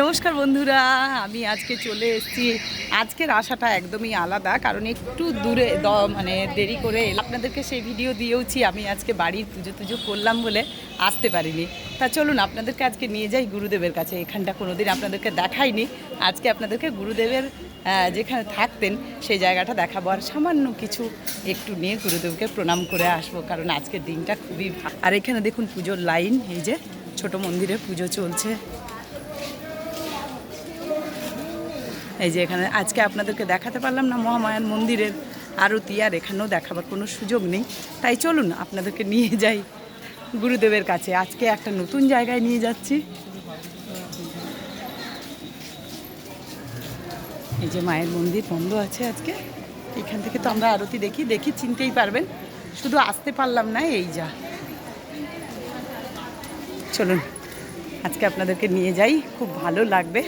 নমস্কার বন্ধুরা, আমি আজকে চলে এসেছি। আজকের আশাটা একদমই আলাদা, কারণ একটু দূরে মানে দেরি করে। আপনাদেরকে সেই ভিডিও দিয়েওছি, আমি আজকে বাড়ির পুজো টুজো করলাম বলে আসতে পারিনি। তা চলুন আপনাদেরকে আজকে নিয়ে যাই গুরুদেবের কাছে, এখানটা কোনোদিন আপনাদেরকে দেখাইনি। আজকে আপনাদেরকে গুরুদেবের যেখানে থাকতেন, সেই জায়গাটা দেখাবো। আর সামান্য কিছু একটু নিয়ে গুরুদেবকে প্রণাম করে আসব, কারণ আজকের দিনটা খুবই আর এখানে দেখুন পুজোর লাইন, এই যে ছোট মন্দিরে পুজো চলছে। এই যে এখানে আজকে আপনাদেরকে দেখাতে পারলাম না মহামায়ার মন্দিরের আরতি, আর এখানেও দেখাবার কোনো সুযোগ নেই। তাই চলুন আপনাদেরকে নিয়ে যাই গুরুদেবের কাছে। আজকে একটা নতুন জায়গায় নিয়ে যাচ্ছি। এই যে মায়ের মন্দির বন্ধ আছে আজকে। এখান থেকে তো আমরা আরতি দেখি দেখি চিনতেই পারবেন। শুধু আসতে পারলাম না, এই যা। চলুন, আজকে আপনাদেরকে নিয়ে যাই। খুব ভালো লাগবে।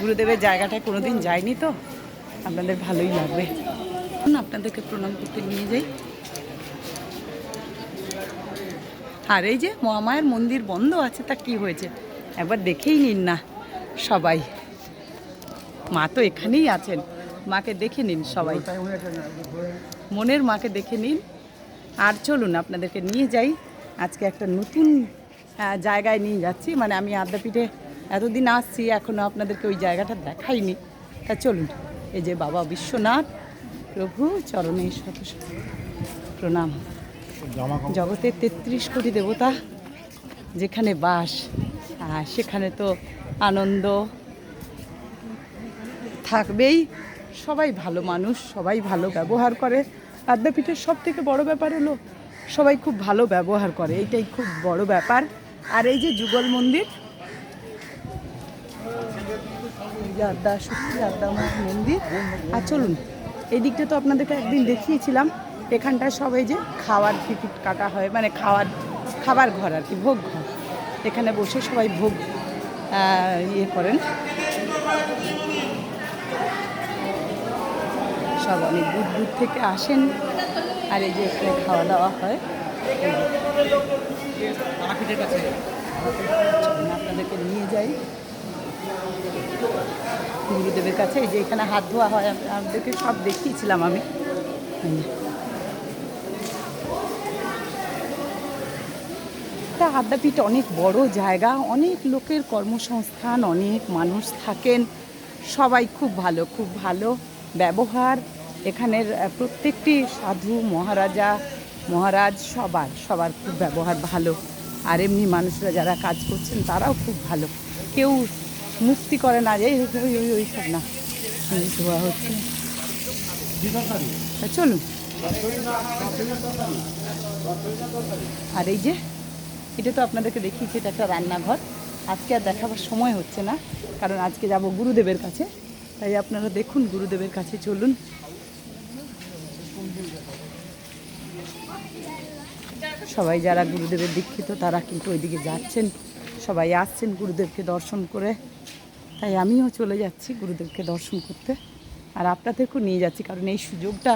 গুরুদেবের জায়গাটায় কোনোদিন যাইনি তো। আপনাদের ভালোই লাগবে। আপনাদেরকে প্রণাম করতে নিয়ে যাই। আর এই যে মহামায়ের মন্দির বন্ধ আছে, তা কি হয়েছে? একবার দেখেই নিন না সবাই। মা তো এখানেই আছেন। মাকে দেখে নিন সবাই। মনের মাকে দেখে নিন। আর চলুন, আপনাদেরকে নিয়ে যাই। আজকে একটা নতুন জায়গায় নিয়ে যাচ্ছি। মানে আমি আদ্যাপীঠে এতদিন আসছি এখনও আপনাদেরকে ওই জায়গাটা দেখাইনি। তা চলুন এই যে বাবা বিশ্বনাথ প্রভু চরণে শত প্রণাম। জগতের তেত্রিশ কোটি দেবতা যেখানে বাস আর সেখানে তো আনন্দ থাকবেই। সবাই ভালো মানুষ সবাই ভালো ব্যবহার করে। আদ্যাপীঠের সব থেকে বড় ব্যাপার হলো সবাই খুব ভালো ব্যবহার করে এইটাই খুব বড় ব্যাপার। আর এই যে যুগল মন্দির আদ্যা সত্যি আদ্যা মার মন্দির আর চলুন এই দিকটা তো আপনাদেরকে একদিন দেখিয়েছিলাম। এখানটায় সবাই যে খাওয়ার টিকিট কাটা হয় মানে খাওয়ার খাবার ঘর আর কি ভোগ ঘর। এখানে বসে সবাই ভোগ ইয়ে করেন। সব অনেক দূর দূর থেকে আসেন আর এই যে এখানে খাওয়া দাওয়া হয়। আপনাদেরকে নিয়ে যাই। গুরুদেবের কাছে, এই যে এখানে হাত ধোয়া হয় আপনাদেরকে সব দেখিয়েছিলাম আমি। তা আদ্যাপীঠ অনেক বড় জায়গা, অনেক লোকের কর্মসংস্থান, অনেক মানুষ থাকেন, সবাই খুব ভালো খুব ভালো ব্যবহার। এখানের প্রত্যেকটি সাধু, মহারাজা, মহারাজ, সবার সবার খুব ব্যবহার ভালো। আর এমনি মানুষরা যারা কাজ করছেন, তারাও খুব ভালো। কেউ মুক্তি করে না যে, ওই ওই সব না। হচ্ছে। চলুন। আর এই যে, এটা তো আপনাদেরকে দেখিয়েছি, এটা একটা রান্নাঘর। আজকে আর দেখাবার সময় হচ্ছে না, কারণ আজকে যাব গুরুদেবের কাছে। তাই আপনারা দেখুন গুরুদেবের কাছে চলুন। সবাই যারা গুরুদেবের দীক্ষিত, তারা কিন্তু ওইদিকে যাচ্ছেন। সবাই আসছেন গুরুদেবকে দর্শন করে। তাই আমিও চলে যাচ্ছি গুরুদেবকে দর্শন করতে। আর আপনাদেরকেও নিয়ে যাচ্ছি, কারণ এই সুযোগটা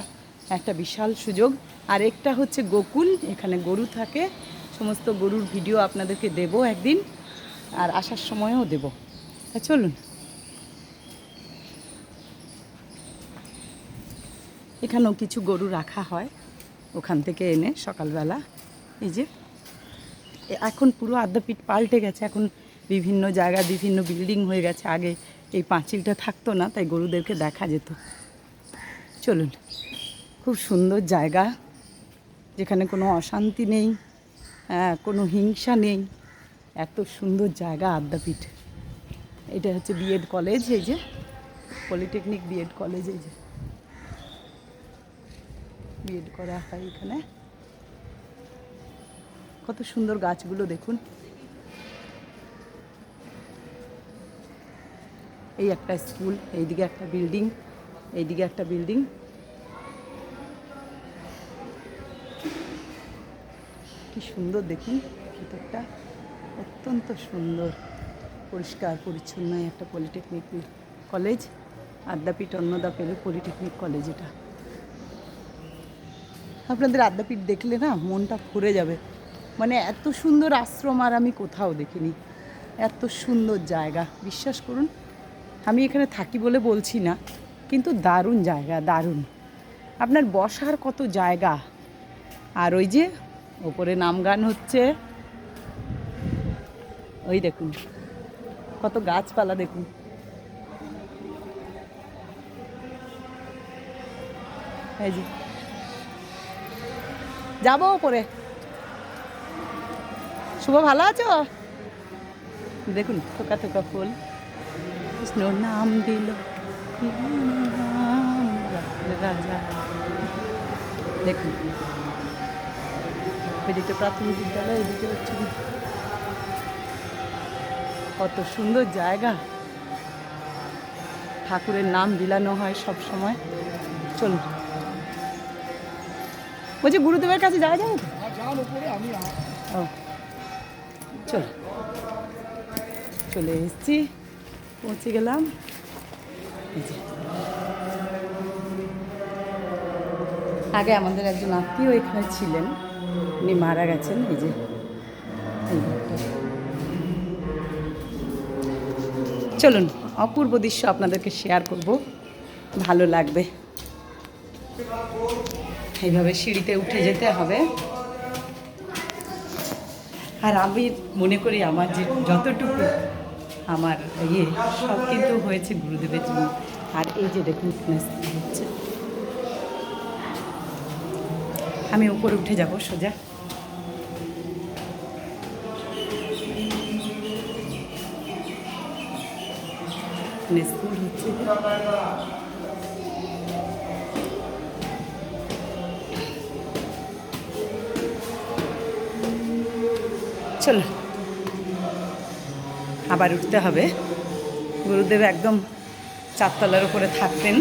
একটা বিশাল সুযোগ। আর একটা হচ্ছে গোকুল, এখানে গরু থাকে। সমস্ত গরুর ভিডিও আপনাদেরকে দেব একদিন, আর আসার সময়ও দেব। তা চলুন। এখানেও কিছু গরু রাখা হয়, ওখান থেকে এনে সকালবেলা। এই যে এখন পুরো আদ্যাপীঠ পাল্টে গেছে এখন বিভিন্ন জায়গা বিভিন্ন বিল্ডিং হয়ে গেছে। আগে এই পাঁচিলটা থাকতো না তাই গরুদেরকে দেখা যেত। চলুন খুব সুন্দর জায়গা যেখানে কোনো অশান্তি নেই আহ, কোনো হিংসা নেই। এত সুন্দর জায়গা আদ্যাপীঠ এটা হচ্ছে বিএড কলেজ এই যে পলিটেকনিক বিএড কলেজ এই যে। বিএড করা হয় এখানে। কত সুন্দর গাছগুলো দেখুন। এই একটা স্কুল, এইদিকে একটা বিল্ডিং, এইদিকে একটা বিল্ডিং। কি সুন্দর দেখুন, ভিতরটা অত্যন্ত সুন্দর। পরিষ্কার, পরিচ্ছন্ন একটা পলিটেকনিক কলেজ আদ্যাপীঠ অন্নদা পেলে পলিটেকনিক কলেজ এটা। আপনাদের আদ্যাপীঠ দেখলে না মনটা ভরে যাবে। মানে এত সুন্দর আশ্রম আর আমি কোথাও দেখিনি। এত সুন্দর জায়গা। বিশ্বাস করুন, আমি এখানে থাকি বলে বলছি না, কিন্তু দারুণ জায়গা, দারুণ। আপনার বসার কত জায়গা? আর ওই যে ওপরে নাম গান হচ্ছে, ওই দেখুন, কত গাছপালা দেখুন। এই যে, যাব ওপরে। শুভ ভালো আছো? দেখুন থোকা থোকা ফুল। কৃষ্ণ নাম দিল। রাজা। দেখুন। এদিকে প্রাথমিক বিদ্যালয় এদিকে হচ্ছে কত সুন্দর জায়গা। ঠাকুরের নাম বিলানো হয় সব সময়। চলুন। বলছি গুরুদেবের কাছে যাওয়া যাবে? তো? ও। চল। চলে এসেছি। পৌঁছে গেলাম। আগে আমাদের একজন আত্মীয় এখানে ছিলেন। উনি মারা গেছেন, এই যে। চলুন, অপূর্ব দৃশ্য আপনাদেরকে শেয়ার করব। ভালো লাগবে। এইভাবে সিঁড়িতে উঠে যেতে হবে। আর আমি মনে করি আমার যে যতটুকু আমার ইয়ে সব কিন্তু হয়েছে গুরুদেবের জন্য। আর এই যে দেখুন হচ্ছে। আমি উপরে উঠে যাব, সোজা। স্কুল হচ্ছে। চলো। আবার উঠতে হবে। গুরুদেব একদম চারতলার উপরে থাকতেন.